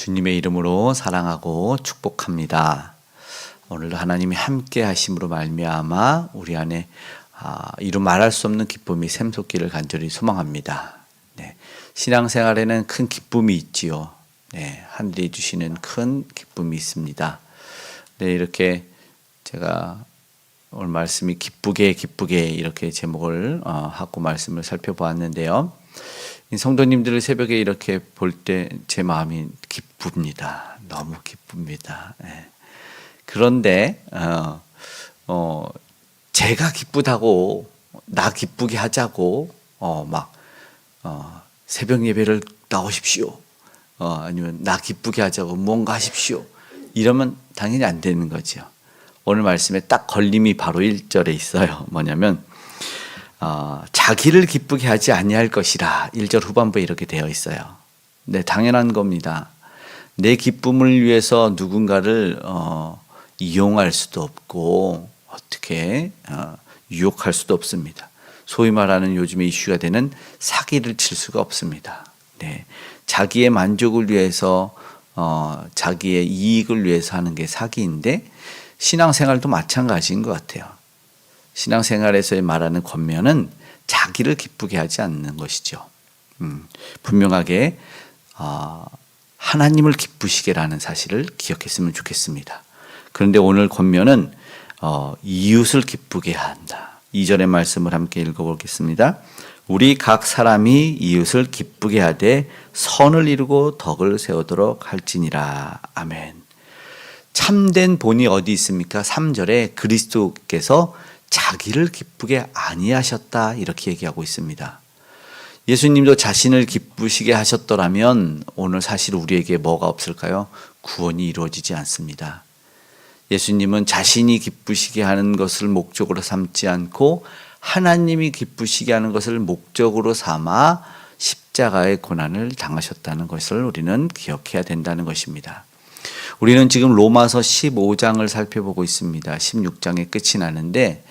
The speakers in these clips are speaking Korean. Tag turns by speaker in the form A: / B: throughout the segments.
A: 주님의 이름으로 사랑하고 축복합니다. 오늘도 하나님이 함께 하심으로 말미암아 우리 안에 아, 이루 말할 수 없는 기쁨이 샘솟기를 간절히 소망합니다. 네, 신앙생활에는 큰 기쁨이 있지요. 네, 하늘이 주시는 큰 기쁨이 있습니다. 네, 이렇게 제가 오늘 말씀이 기쁘게 기쁘게 이렇게 제목을 어, 하고 말씀을 살펴보았는데요. 이 성도님들을 새벽에 이렇게 볼 때 제 마음이 기쁩니다. 너무 기쁩니다. 예. 그런데 어, 어, 제가 기쁘다고 나 기쁘게 하자고 어, 막 어, 새벽 예배를 나오십시오. 어, 아니면 나 기쁘게 하자고 뭔가 하십시오. 이러면 당연히 안 되는 거죠. 오늘 말씀에 딱 걸림이 바로 1절에 있어요. 뭐냐면 어, 자기를 기쁘게 하지 아니할 것이라 1절 후반부에 이렇게 되어 있어요. 네, 당연한 겁니다. 내 기쁨을 위해서 누군가를 어, 이용할 수도 없고 어떻게 어, 유혹할 수도 없습니다. 소위 말하는 요즘에 이슈가 되는 사기를 칠 수가 없습니다. 네, 자기의 만족을 위해서 어, 자기의 이익을 위해서 하는 게 사기인데 신앙생활도 마찬가지인 것 같아요. 신앙생활에서의 말하는 권면은 자기를 기쁘게 하지 않는 것이죠. 음, 분명하게 어, 하나님을 기쁘시게라는 사실을 기억했으면 좋겠습니다. 그런데 오늘 권면은 어, 이웃을 기쁘게 한다. 이절의 말씀을 함께 읽어보겠습니다. 우리 각 사람이 이웃을 기쁘게 하되 선을 이루고 덕을 세우도록 할지니라. 아멘. 참된 본이 어디 있습니까? 3절에 그리스도께서 자기를 기쁘게 아니하셨다 이렇게 얘기하고 있습니다. 예수님도 자신을 기쁘시게 하셨더라면 오늘 사실 우리에게 뭐가 없을까요? 구원이 이루어지지 않습니다. 예수님은 자신이 기쁘시게 하는 것을 목적으로 삼지 않고 하나님이 기쁘시게 하는 것을 목적으로 삼아 십자가의 고난을 당하셨다는 것을 우리는 기억해야 된다는 것입니다. 우리는 지금 로마서 15장을 살펴보고 있습니다. 16장에 끝이 나는데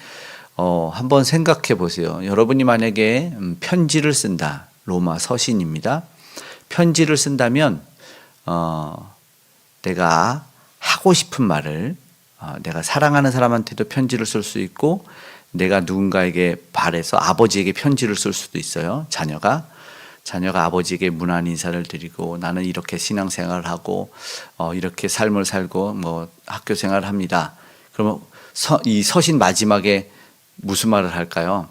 A: 어, 한번 생각해 보세요. 여러분이 만약에 음, 편지를 쓴다. 로마 서신입니다. 편지를 쓴다면 어, 내가 하고 싶은 말을 어, 내가 사랑하는 사람한테도 편지를 쓸 수 있고 내가 누군가에게 바래서 아버지에게 편지를 쓸 수도 있어요. 자녀가 자녀가 아버지에게 문안 인사를 드리고 나는 이렇게 신앙생활을 하고 어, 이렇게 삶을 살고 뭐 학교 생활을 합니다. 그러면 서, 이 서신 마지막에 무슨 말을 할까요?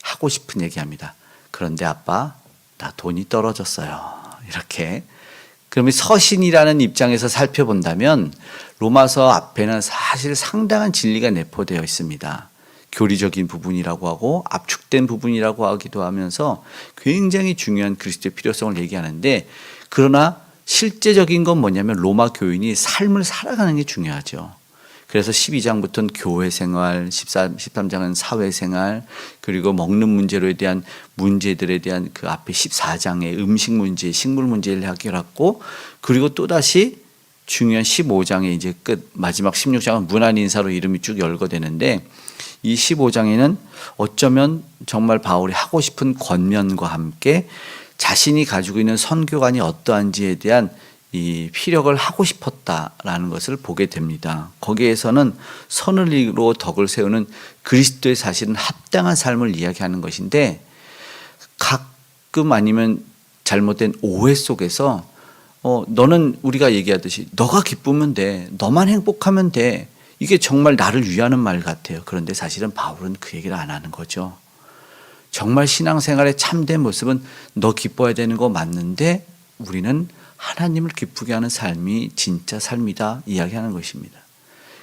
A: 하고 싶은 얘기합니다. 그런데 아빠 나 돈이 떨어졌어요. 이렇게 그러면 서신이라는 입장에서 살펴본다면 로마서 앞에는 사실 상당한 진리가 내포되어 있습니다. 교리적인 부분이라고 하고 압축된 부분이라고 하기도 하면서 굉장히 중요한 그리스도의 필요성을 얘기하는데 그러나 실제적인 건 뭐냐면 로마 교인이 삶을 살아가는 게 중요하죠. 그래서 12장부터는 교회 생활, 14, 13장은 사회 생활, 그리고 먹는 문제로 대한 문제들에 대한 그 앞에 14장의 음식 문제, 식물 문제를 해결했고, 그리고 또다시 중요한 15장의 이제 끝, 마지막 16장은 문안 인사로 이름이 쭉 열거되는데, 이 15장에는 어쩌면 정말 바울이 하고 싶은 권면과 함께 자신이 가지고 있는 선교관이 어떠한지에 대한 이 피력을 하고 싶었다라는 것을 보게 됩니다. 거기에서는 선을 이루고 덕을 세우는 그리스도의 사실은 합당한 삶을 이야기하는 것인데 가끔 아니면 잘못된 오해 속에서 어, 너는 우리가 얘기하듯이 너가 기쁘면 돼. 너만 행복하면 돼. 이게 정말 나를 위하는 말 같아요. 그런데 사실은 바울은 그 얘기를 안 하는 거죠. 정말 신앙생활의 참된 모습은 너 기뻐야 되는 거 맞는데 우리는 하나님을 기쁘게 하는 삶이 진짜 삶이다 이야기하는 것입니다.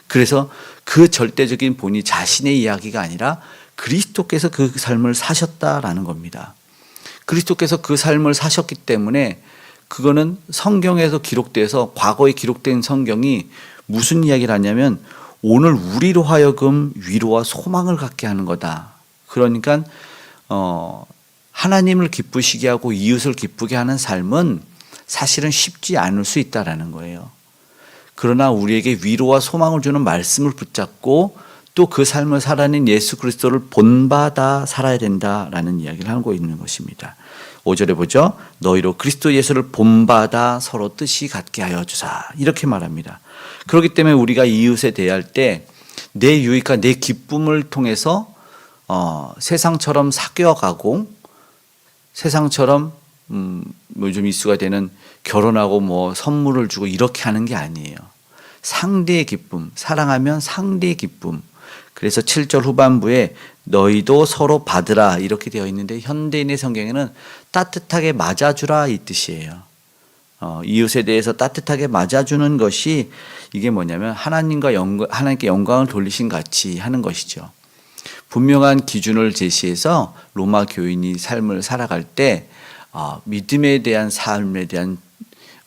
A: 그래서 그 절대적인 본이 자신의 이야기가 아니라 그리스도께서 그 삶을 사셨다라는 겁니다. 그리스도께서 그 삶을 사셨기 때문에 그거는 성경에서 기록돼서 과거에 기록된 성경이 무슨 이야기를 하냐면 오늘 우리로 하여금 위로와 소망을 갖게 하는 거다. 그러니까 어 하나님을 기쁘시게 하고 이웃을 기쁘게 하는 삶은 사실은 쉽지 않을 수 있다라는 거예요. 그러나 우리에게 위로와 소망을 주는 말씀을 붙잡고 또 그 삶을 살아낸 예수 그리스도를 본받아 살아야 된다라는 이야기를 하고 있는 것입니다. 5절에 보죠. 너희로 그리스도 예수를 본받아 서로 뜻이 같게 하여 주사. 이렇게 말합니다. 그렇기 때문에 우리가 이웃에 대할 때 내 유익과 내 기쁨을 통해서 어, 세상처럼 사귀어가고 세상처럼 음, 요즘 이슈가 되는 결혼하고 뭐 선물을 주고 이렇게 하는 게 아니에요. 상대의 기쁨, 사랑하면 상대의 기쁨. 그래서 7절 후반부에 너희도 서로 받으라 이렇게 되어 있는데 현대인의 성경에는 따뜻하게 맞아주라 이 뜻이에요. 어, 이웃에 대해서 따뜻하게 맞아주는 것이 이게 뭐냐면 하나님과 영광, 하나님께 영광을 돌리신 같이 하는 것이죠. 분명한 기준을 제시해서 로마 교인이 삶을 살아갈 때 어, 믿음에 대한 삶에 대한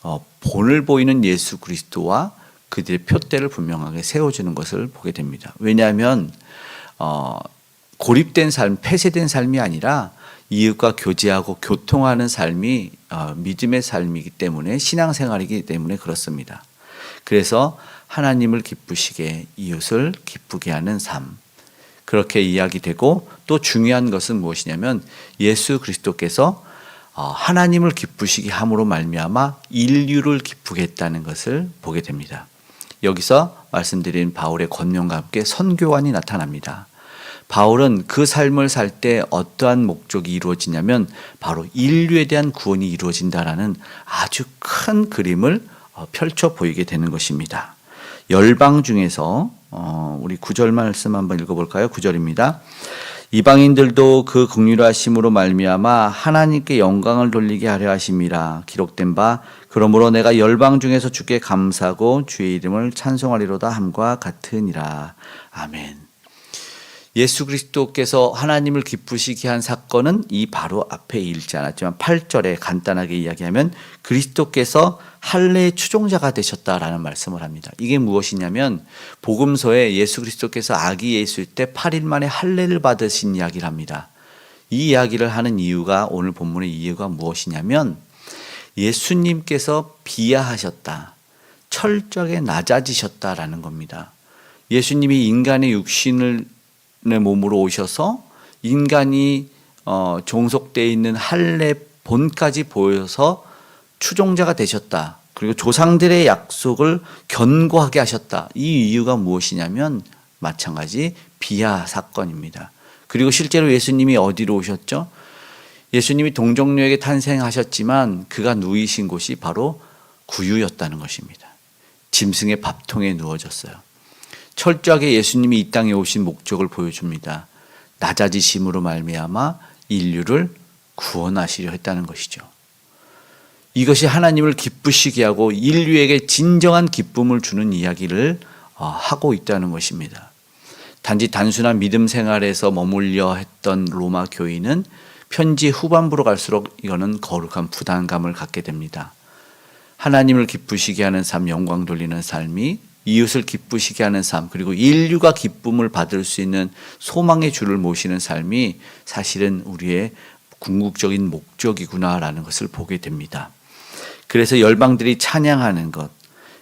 A: 어, 본을 보이는 예수 그리스도와 그들의 표대를 분명하게 세워주는 것을 보게 됩니다. 왜냐하면 어, 고립된 삶, 폐쇄된 삶이 아니라 이웃과 교제하고 교통하는 삶이 어, 믿음의 삶이기 때문에 신앙생활이기 때문에 그렇습니다. 그래서 하나님을 기쁘시게 이웃을 기쁘게 하는 삶 그렇게 이야기되고 또 중요한 것은 무엇이냐면 예수 그리스도께서 어, 하나님을 기쁘시게 함으로 말미암아 인류를 기쁘게 했다는 것을 보게 됩니다. 여기서 말씀드린 바울의 권면과 함께 선교관이 나타납니다. 바울은 그 삶을 살 때 어떠한 목적이 이루어지냐면 바로 인류에 대한 구원이 이루어진다라는 아주 큰 그림을 어, 펼쳐 보이게 되는 것입니다. 열방 중에서 어, 우리 구절 말씀 한번 읽어볼까요? 구절입니다. 이방인들도 그 긍휼하심으로 말미암아 하나님께 영광을 돌리게 하려 하심이라 기록된 바 그러므로 내가 열방 중에서 주께 감사하고 주의 이름을 찬송하리로다 함과 같으니라 아멘. 예수 그리스도께서 하나님을 기쁘시게 한 사건은 이 바로 앞에 읽지 않았지만 8절에 간단하게 이야기하면 그리스도께서 할례의 추종자가 되셨다라는 말씀을 합니다. 이게 무엇이냐면 복음서에 예수 그리스도께서 아기 예수일 때 8일 만에 할례를 받으신 이야기를 합니다. 이 이야기를 하는 이유가 오늘 본문의 이유가 무엇이냐면 예수님께서 비하하셨다. 철저하게 낮아지셨다라는 겁니다. 예수님이 인간의 육신을 내 몸으로 오셔서 인간이 어, 종속되어 있는 할례 본까지 보여서 추종자가 되셨다. 그리고 조상들의 약속을 견고하게 하셨다. 이 이유가 무엇이냐면 마찬가지 비하 사건입니다. 그리고 실제로 예수님이 어디로 오셨죠? 예수님이 동정녀에게 탄생하셨지만 그가 누이신 곳이 바로 구유였다는 것입니다. 짐승의 밥통에 누워졌어요. 철저하게 예수님이 이 땅에 오신 목적을 보여줍니다. 낮아지심으로 말미암아 인류를 구원하시려 했다는 것이죠. 이것이 하나님을 기쁘시게 하고 인류에게 진정한 기쁨을 주는 이야기를 어, 하고 있다는 것입니다. 단지 단순한 믿음 생활에서 머물려 했던 로마 교인은 편지 후반부로 갈수록 이거는 거룩한 부담감을 갖게 됩니다. 하나님을 기쁘시게 하는 삶, 영광 돌리는 삶이 이웃을 기쁘시게 하는 삶, 그리고 인류가 기쁨을 받을 수 있는 소망의 주를 모시는 삶이 사실은 우리의 궁극적인 목적이구나라는 것을 보게 됩니다. 그래서 열방들이 찬양하는 것,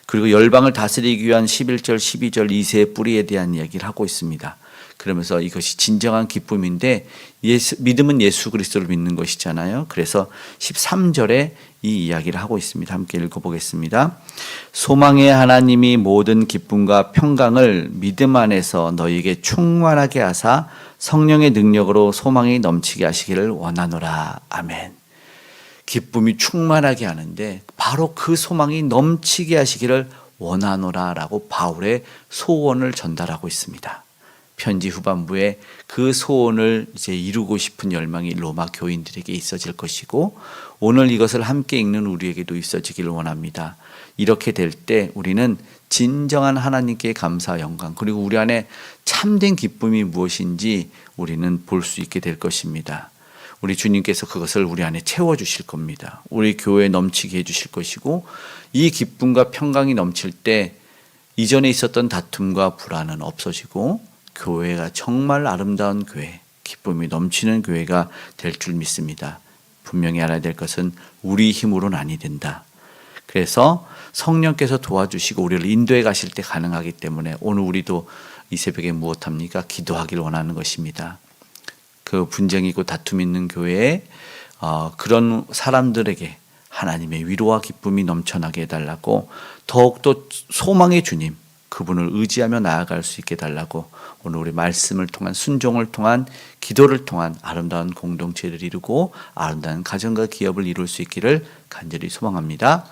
A: 그리고 열방을 다스리기 위한 11절, 12절 이세의 뿌리에 대한 이야기를 하고 있습니다. 그러면서 이것이 진정한 기쁨인데 예수, 믿음은 예수 그리스도를 믿는 것이잖아요. 그래서 13절에 이 이야기를 하고 있습니다. 함께 읽어보겠습니다. 소망의 하나님이 모든 기쁨과 평강을 믿음 안에서 너희에게 충만하게 하사 성령의 능력으로 소망이 넘치게 하시기를 원하노라. 아멘. 기쁨이 충만하게 하는데 바로 그 소망이 넘치게 하시기를 원하노라라고 바울의 소원을 전달하고 있습니다. 편지 후반부에 그 소원을 이제 이루고 싶은 열망이 로마 교인들에게 있어질 것이고 오늘 이것을 함께 읽는 우리에게도 있어지기를 원합니다. 이렇게 될 때 우리는 진정한 하나님께 감사 영광 그리고 우리 안에 참된 기쁨이 무엇인지 우리는 볼 수 있게 될 것입니다. 우리 주님께서 그것을 우리 안에 채워 주실 겁니다. 우리 교회에 넘치게 해 주실 것이고 이 기쁨과 평강이 넘칠 때 이전에 있었던 다툼과 불안은 없어지고 교회가 정말 아름다운 교회, 기쁨이 넘치는 교회가 될 줄 믿습니다. 분명히 알아야 될 것은 우리 힘으로는 아니 된다. 그래서 성령께서 도와주시고 우리를 인도해 가실 때 가능하기 때문에 오늘 우리도 이 새벽에 무엇합니까? 기도하기를 원하는 것입니다. 그 분쟁이고 다툼 있는 교회에 어, 그런 사람들에게 하나님의 위로와 기쁨이 넘쳐나게 해달라고 더욱더 소망의 주님 그분을 의지하며 나아갈 수 있게 해달라고 오늘 우리 말씀을 통한 순종을 통한 기도를 통한 아름다운 공동체를 이루고 아름다운 가정과 기업을 이룰 수 있기를 간절히 소망합니다.